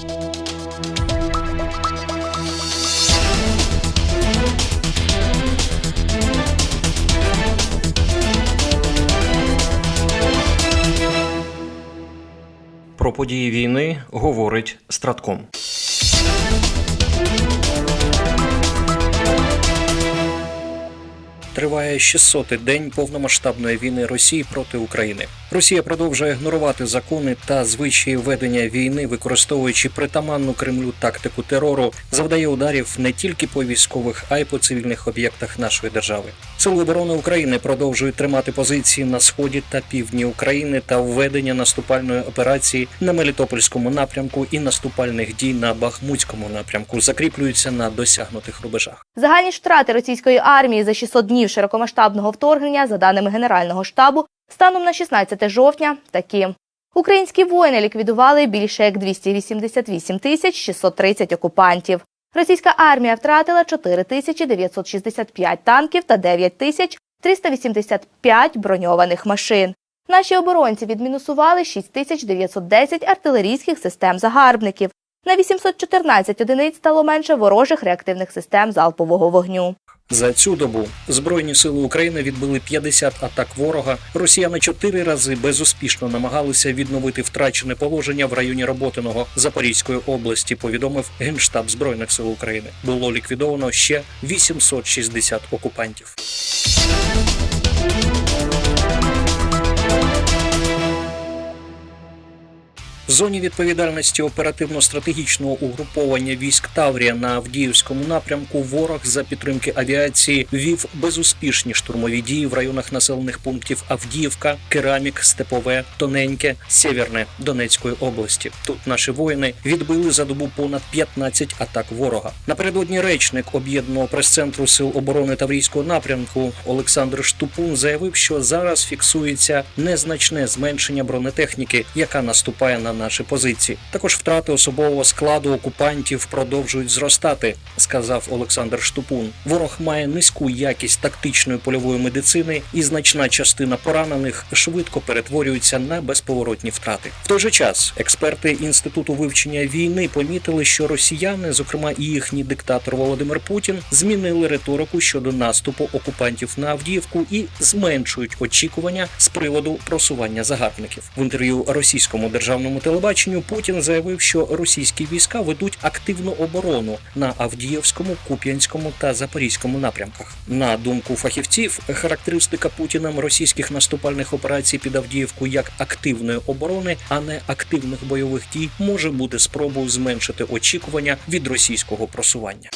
Про події війни говорить Стратком. Триває 600-й день повномасштабної війни Росії проти України. Росія продовжує ігнорувати закони та звичаї ведення війни, використовуючи притаманну Кремлю тактику терору, завдає ударів не тільки по військових, а й по цивільних об'єктах нашої держави. Сили оборони України продовжують тримати позиції на сході та півдні України та введення наступальної операції на Мелітопольському напрямку і наступальних дій на Бахмутському напрямку закріплюються на досягнутих рубежах. Загальні ж втрати російської армії за 600 днів широкомасштабного вторгнення, за даними Генерального штабу, станом на 16 жовтня такі. Українські воїни ліквідували більше як 288 тисяч 630 окупантів. Російська армія втратила 4 тисячі 965 танків та 9 тисяч 385 броньованих машин. Наші оборонці відмінусували 6 тисяч 910 артилерійських систем загарбників. На 814 одиниць стало менше ворожих реактивних систем залпового вогню. За цю добу Збройні сили України відбили 50 атак ворога. Росіяни чотири рази безуспішно намагалися відновити втрачене положення в районі Роботиного Запорізької області. Повідомив Генштаб Збройних сил України. Було ліквідовано ще 860 окупантів. В зоні відповідальності оперативно-стратегічного угруповання військ Таврія на Авдіївському напрямку ворог за підтримки авіації вів безуспішні штурмові дії в районах населених пунктів Авдіївка, Керамік, Степове, Тоненьке, Сєвєрне Донецької області. Тут наші воїни відбили за добу понад 15 атак ворога. Напередодні речник об'єднаного прес-центру сил оборони Таврійського напрямку Олександр Штупун заявив, що зараз фіксується незначне зменшення бронетехніки, яка наступає на наші позиції. Також втрати особового складу окупантів продовжують зростати, сказав Олександр Штупун. Ворог має низьку якість тактичної польової медицини, і значна частина поранених швидко перетворюється на безповоротні втрати. В той же час експерти інституту вивчення війни помітили, що росіяни, зокрема і їхній диктатор Володимир Путін, змінили риторику щодо наступу окупантів на Авдіївку і зменшують очікування з приводу просування загарбників. В інтерв'ю російському державному телебаченню Путін заявив, що російські війська ведуть активну оборону на Авдіївському, Куп'янському та Запорізькому напрямках. На думку фахівців, характеристика Путіним російських наступальних операцій під Авдіївку як активної оборони, а не активних бойових дій, може бути спробою зменшити очікування від російського просування.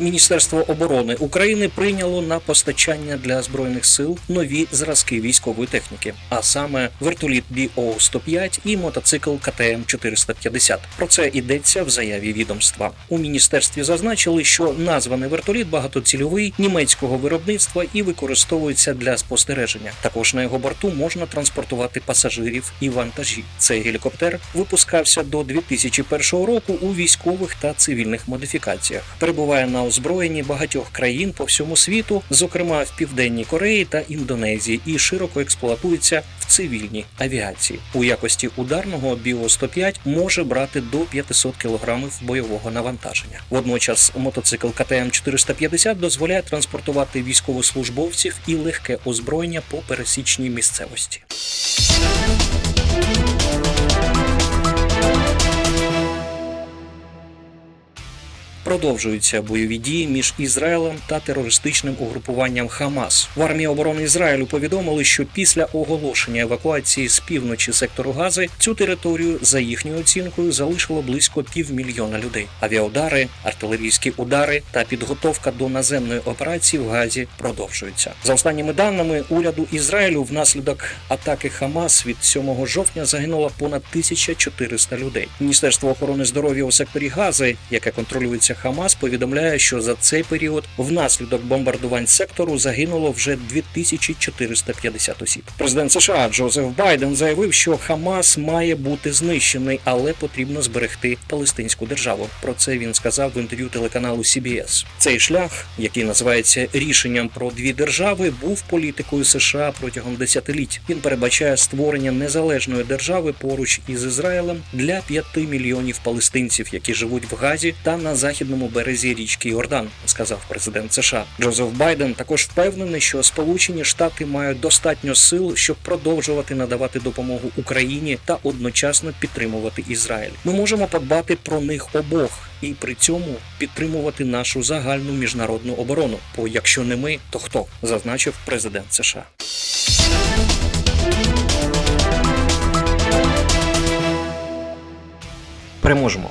Міністерство оборони України прийняло на постачання для збройних сил нові зразки військової техніки, а саме вертоліт БО-105 і мотоцикл КТМ 450. Про це йдеться в заяві відомства. У міністерстві зазначили, що названий вертоліт багатоцільовий німецького виробництва і використовується для спостереження. Також на його борту можна транспортувати пасажирів і вантажі. Цей гелікоптер випускався до 2001 року у військових та цивільних модифікаціях. Перебуває на озброєнні багатьох країн по всьому світу, зокрема в Південній Кореї та Індонезії, і широко експлуатується в цивільній авіації. У якості ударного Біо 105 може брати до 500 кг бойового навантаження. Водночас мотоцикл КТМ 450 дозволяє транспортувати військовослужбовців і легке озброєння по пересічній місцевості. Продовжуються бойові дії між Ізраїлем та терористичним угрупуванням Хамас. В армії оборони Ізраїлю повідомили, що після оголошення евакуації з півночі сектору Гази цю територію за їхньою оцінкою залишило близько півмільйона людей. Авіаудари, артилерійські удари та підготовка до наземної операції в Газі продовжуються. За останніми даними уряду Ізраїлю, внаслідок атаки Хамас від 7 жовтня загинуло понад 1400 людей. Міністерство охорони здоров'я у секторі Гази, яке контролюється Хамас повідомляє, що за цей період внаслідок бомбардувань сектору загинуло вже 2450 осіб. Президент США Джозеф Байден заявив, що Хамас має бути знищений, але потрібно зберегти палестинську державу. Про це він сказав в інтерв'ю телеканалу CBS. Цей шлях, який називається рішенням про дві держави, був політикою США протягом десятиліть. Він передбачає створення незалежної держави поруч із Ізраїлем для 5 мільйонів палестинців, які живуть в Газі та на західному березі річки Йордан, сказав президент США. Джозеф Байден також впевнений, що Сполучені Штати мають достатньо сил, щоб продовжувати надавати допомогу Україні та одночасно підтримувати Ізраїль. Ми можемо подбати про них обох і при цьому підтримувати нашу загальну міжнародну оборону. Бо якщо не ми, то хто? зазначив президент США. Переможемо.